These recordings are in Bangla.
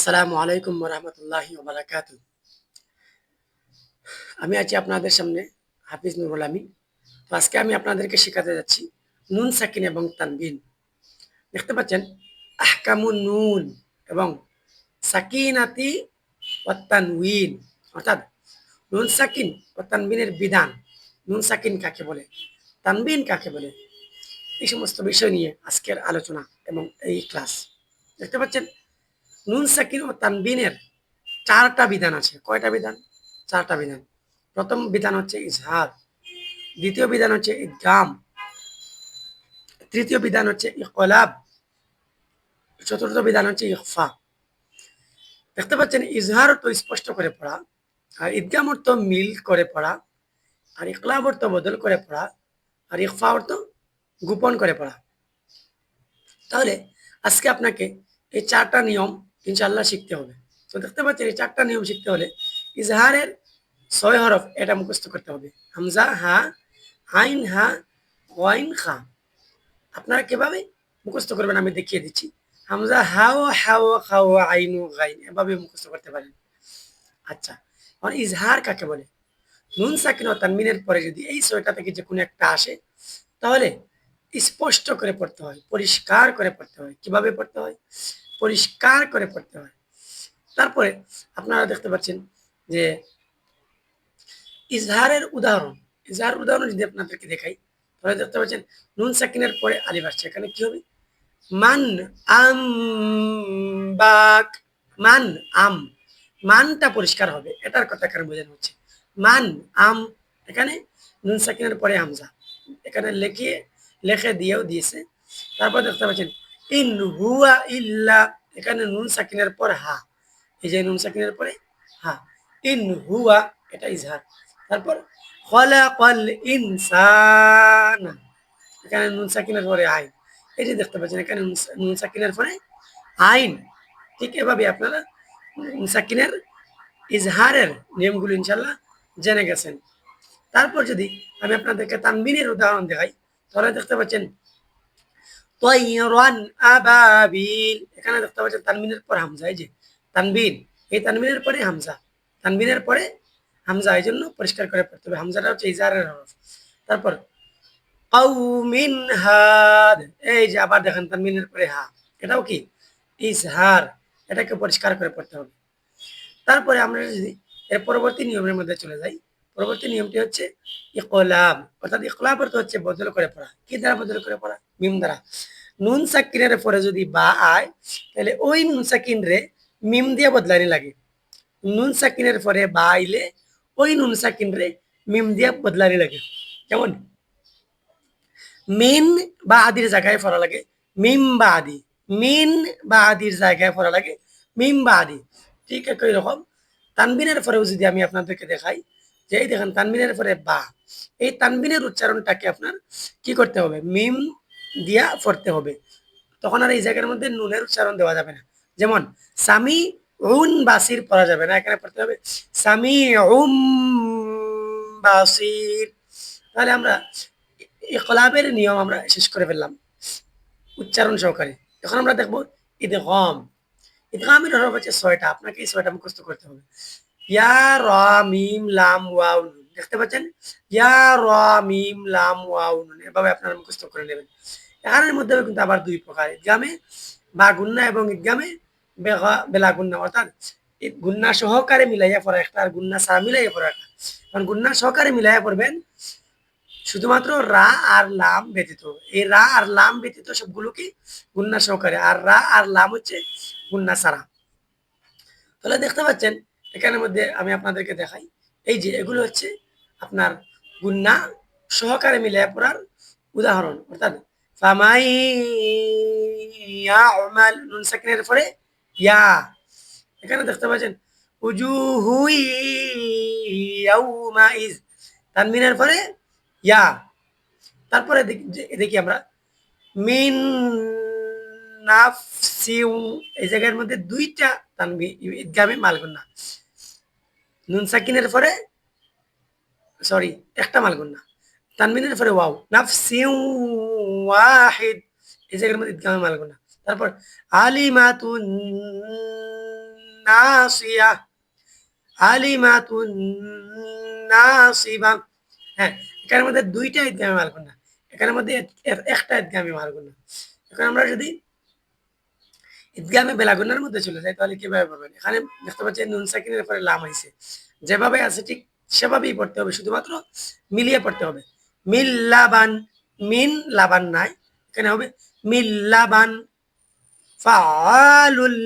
আসসালামু আলাইকুম রহমতুল্লাহ বারাকাত আমি আছি আপনাদের সামনে হাফিজ নুরুল আমিন। তো আজকে আমি আপনাদেরকে শেখাতে যাচ্ছি নুন সাকিন এবং তানবিন। দেখতে পাচ্ছেন আহকামুন নুন এবং সাকিনাতি ও তানউইন। অর্থাৎ নুন সাকিন ও তানবিনের বিধান। নুন সাকিন কাকে বলে? তানবিন কাকে বলে? এই সমস্ত বিষয় নিয়ে আজকের আলোচনা এবং এই ক্লাস। দেখতে পাচ্ছেন নুন সাকিন ও তানবিনের চারটা বিধান আছে। কয়টা বিধান? চারটা বিধান। প্রথম বিধান হচ্ছে ইজহার। দ্বিতীয় বিধান হচ্ছে ইদগাম। তৃতীয় বিধান হচ্ছে ইকলাব। চতুর্থ বিধান হচ্ছে ইকফা দেখতে পাচ্ছেন, ইজহার অর্থ স্পষ্ট করে পড়া, আর ঈদগাম অর্থ মিল করে পড়া, আর ইকলাব অর্থ বদল করে পড়া, আর ইকফা অর্থ গোপন করে পড়া। তাহলে আজকে আপনাকে এই চারটা নিয়ম ইনশাল্লাহ শিখতে হবে। তো দেখতে পাচ্ছেন এই চারটা নিয়ম শিখতে হলে ইজহারের ছয় হরফ এটা মুখস্থ করতে হবে। হামজা, হা, আইন, হা, ওয়াইন, খা। আপনারা কীভাবে মুখস্থ করবেন আমি দেখিয়ে দিচ্ছি। হামজা হাও হাও খাও আইন গাইন এভাবে মুখস্থ করতে পারেন। আচ্ছা আর ইজহার কাকে বলে? নুন, সাকিন ও তানমিনের পরে যদি এই ছয়টা থেকে যে কোনো একটা আসে, তাহলে স্পষ্ট করে পড়তে হয়, পরিষ্কার করে পড়তে হয়। কীভাবে পড়তে হয়? পরিষ্কার করে পড়তে হয়। তারপরে আপনারা দেখতে পাচ্ছেন যে ইজহারের উদাহরণ, ইজহার উদাহরণ যদি আপনাদেরকে দেখাই, তাহলে দেখতে পাচ্ছেন নুন সাকিনের পরে আলিফ আসছে। এখানে কি হবে? মান আম বাক, মান আম, মানটা পরিষ্কার হবে। এটার কথা এখানে বোঝানো হচ্ছে। মান আম, এখানে নুন সাকিনের পরে হামজা। এখানে লেখে লেখে দিয়েও দিয়েছে। তারপর দেখতে পাচ্ছেন ইন হুয়া ইল্লা, এখানে নুন সাকিনের পর হা। এই যে নুন সাকিনের পরে হা। ইন হুয়া, এটা ইজহার। তারপর খলাকাল ইনসান, এখানে নুন সাকিনের পরে আইন। এই যে দেখতে পাচ্ছেন, এখানে নুন সাকিনের পরে আইন। ঠিক এভাবে আপনারা নুন সাকিনের ইজহারের নিয়মগুলো ইনশাল্লাহ জেনে গেছেন। তারপর যদি আমি আপনাদেরকে তানবিনের উদাহরণ দেখাই, তাহলে দেখতে পাচ্ছেন তৈরান আবাবিল। এখানে দেখতে পাচ্ছেন তানবিনের পরে হামজা, এই যে তানবিন, এই তানবিনের পরে হামজা। তানবিনের পরে হামজা, এই জন্য পরিষ্কার করে পড়তে হবে। হামজাটা হচ্ছে ইজারের হরফ। তারপর কৌমিন হাদ, এই যে আবার দেখেন তানবিনের পরে হা। এটাও কি? ইজহার, এটাকে পরিষ্কার করে পড়তে হবে। তারপরে আমরা যদি এর পরবর্তী নিয়মের মধ্যে চলে যাই। পরবর্তী নিয়মটি হচ্ছে ইকলাব। অর্থাৎ ইকলাব অর্থ হচ্ছে বদল করে পড়া। কি দ্বারা বদল করে পড়া? মিম দ্বারা। নুন সাকিনের পরে যদি বা আয়, তাহলে ওই নুন সাকিন রে মিম দিয়ে বদলানি লাগে। নুন সাকিনের পরে বা আইলে ওই নুন সাকিন রে মিম দিয়ে বদলানি লাগে। কেমন মিন বা আদির জায়গায় পড়া লাগে, মিম বা আদি। মিন বা আদির জায়গায় পড়া লাগে, মিম বা আদি। ঠিক একই রকম। তানবিনের পরেও যদি আমি আপনাদেরকে দেখাই যে এই দেখেন তানবিনের পরে বা। এই তানবিনের উচ্চারণটাকে আপনার? কি করতে হবে? মিম দিয়া পড়তে হবে। তখন আর এই জায়গার মধ্যে নুনের উচ্চারণ দেওয়া যাবে না। যেমন, সামি উন বাসির পড়া যাবে না। এখানে পড়তে হবে, সামি উম বাসির তাহলে আমরা ইকলাবের নিয়ম আমরা শেষ করে ফেললাম। উচ্চারণ সহকারে। এখন আমরা দেখব ঈদ গম ঈদ গমের হরফ হচ্ছে ছয়টা। আপনাকে এই ছয়টা মুখস্থ করতে হবে। ইয়া র মিম লাম ওয়াও নুন। দেখতে পাচ্ছেন? ইয়া র মিম লাম ওয়াও নুন। এভাবে আপনারা মুখস্থ করে নেবেন। এখানের মধ্যে কিন্তু আবার দুই প্রকার। ঈদগামে বা গুন্না এবং ঈদগামে বেলা গুন্না। অর্থাৎ গুন্না সহকারে মিলাইয়া পড়া একটা আর গুন্না ছাড়া মিলাইয়া পড়া একটা। কারণ গুন্না সহকারে মিলাইয়া পড়বেন শুধুমাত্র রা আর লাম ব্যতীত। এই রা আর লাম ব্যতীত সবগুলো কি গুন্না সহকারে। আর রা আর লাম হচ্ছে গুন্না ছাড়া তাহলে দেখতে পাচ্ছেন এখানের মধ্যে আমি আপনাদেরকে দেখাই। এই যে, এগুলো হচ্ছে আপনার গুন্না সহকারে মিলে পড়ার উদাহরণ। অর্থাৎ নুন ইয়া। এখানে দেখতে পাচ্ছেন তানমিনের ইয়া। তারপরে দেখি আমরা, মিন নাফসিউ এই জায়গার মধ্যে দুইটা তানবি, ঈদগামে মালগুন্না। নুন সাকিনের পরে সরি একটা মালগুন্না। তানবিনের পরে ওয়াও নাফসিউ ওয়াহিদ, এই জায়গার মধ্যে ঈদগামে মালগুন্না। তারপর, আলিমাতুন নাসিয়া, আলিমাতুন নাসিবা। হ্যাঁ এখানের মধ্যে দুইটা ইদগামে মারব না এখানের মধ্যে এক- এক- একটা ইদগামে মারব না এখন আমরা যদি ঈদগামে বেলাগুনের মধ্যে চলে যায়, তাহলে কীভাবে পড়বেন এখানে দেখতে পাচ্ছেন নুন সাকিনের পরে লাম হয়েছে যেভাবে আছে ঠিক সেভাবেই পড়তে হবে, শুধুমাত্র মিলিয়ে পড়তে হবে। মিল লাবান, মিন লাবান নাই, এখানে হবে মিল লাবান ফাআলুল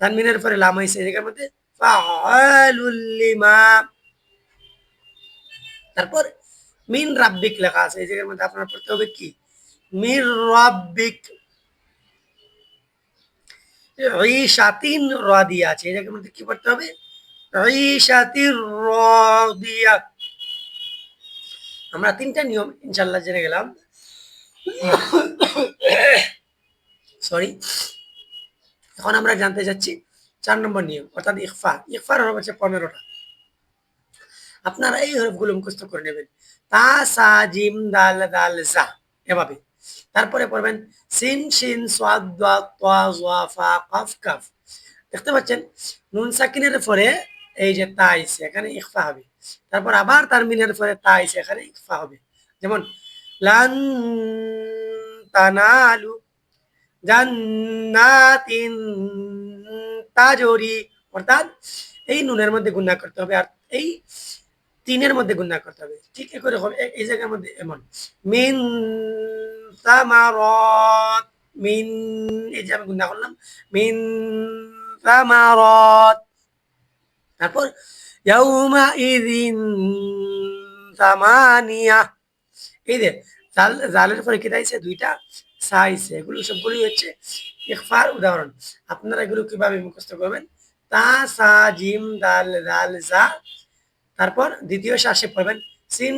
তানমিনের পরে লাম হয়েছে এখানের মধ্যে ফাআলুল তারপর মিন রাব্বিক লেখা আছে, এই জায়গার মধ্যে আপনার পড়তে হবে কি? মির রাব্বিক ঈশাতিন রাদিয়া আছে জায়গার মধ্যে কি পড়তে হবে? ঈশাতির রাদিয়া আমরা তিনটা নিয়ম ইনশাল্লাহ জেনে গেলাম। সরি এখন আমরা জানতে যাচ্ছি চার নম্বর নিয়ম, অর্থাৎ ইকফা ইকফার হরফ হচ্ছে পনেরোটা। আপনারা এই হরফগুলো মুখস্থ করে নেবেন। তা সা জিম দাল দাল জা। এভাবে। তারপরে পড়বেন, সিন কাফ দেখতে পাচ্ছেন, নুন সাকিনের পরে এই যে তা আইছে, এখানে ইকফা হবে। তারপর আবার তার মিনের পরে তা আইছে, এখানে ইকফা হবে। যেমন, লান জান্নাতিন অর্থাৎ এই নুনের মধ্যে গুণা করতে হবে। আর এই তিনের মধ্যে গুণা করতে হবে। ঠিক করে হবে এই জায়গার মধ্যে এমন। মিন তামারত মিন, এই যে আমি গুণা করলাম, মিন তামারত তারপর, ইয়াউমা ইদিন তামানিয়া এই যে, জাল, জালের পরে কি দাইছে দুইটা সাইছে এগুলো সবগুলোই হচ্ছে ইকফার উদাহরণ। আপনারা এগুলো কীভাবে মুখস্থ করবেন? তা সা জিম দাল দাল, জা তারপর দ্বিতীয় শ্বাসে পড়বেন, সিন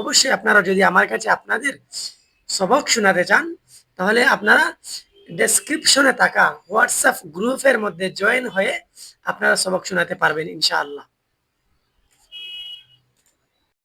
অবশ্যই আপনারা যদি আমার কাছে আপনাদের সবক শোনাতে চান, তাহলে আপনারা ডেসক্রিপশনে থাকা হোয়াটসঅ্যাপ গ্রুপের মধ্যে জয়েন হয়ে আপনারা সবক শোনাতে পারবেন, ইনশাআল্লাহ।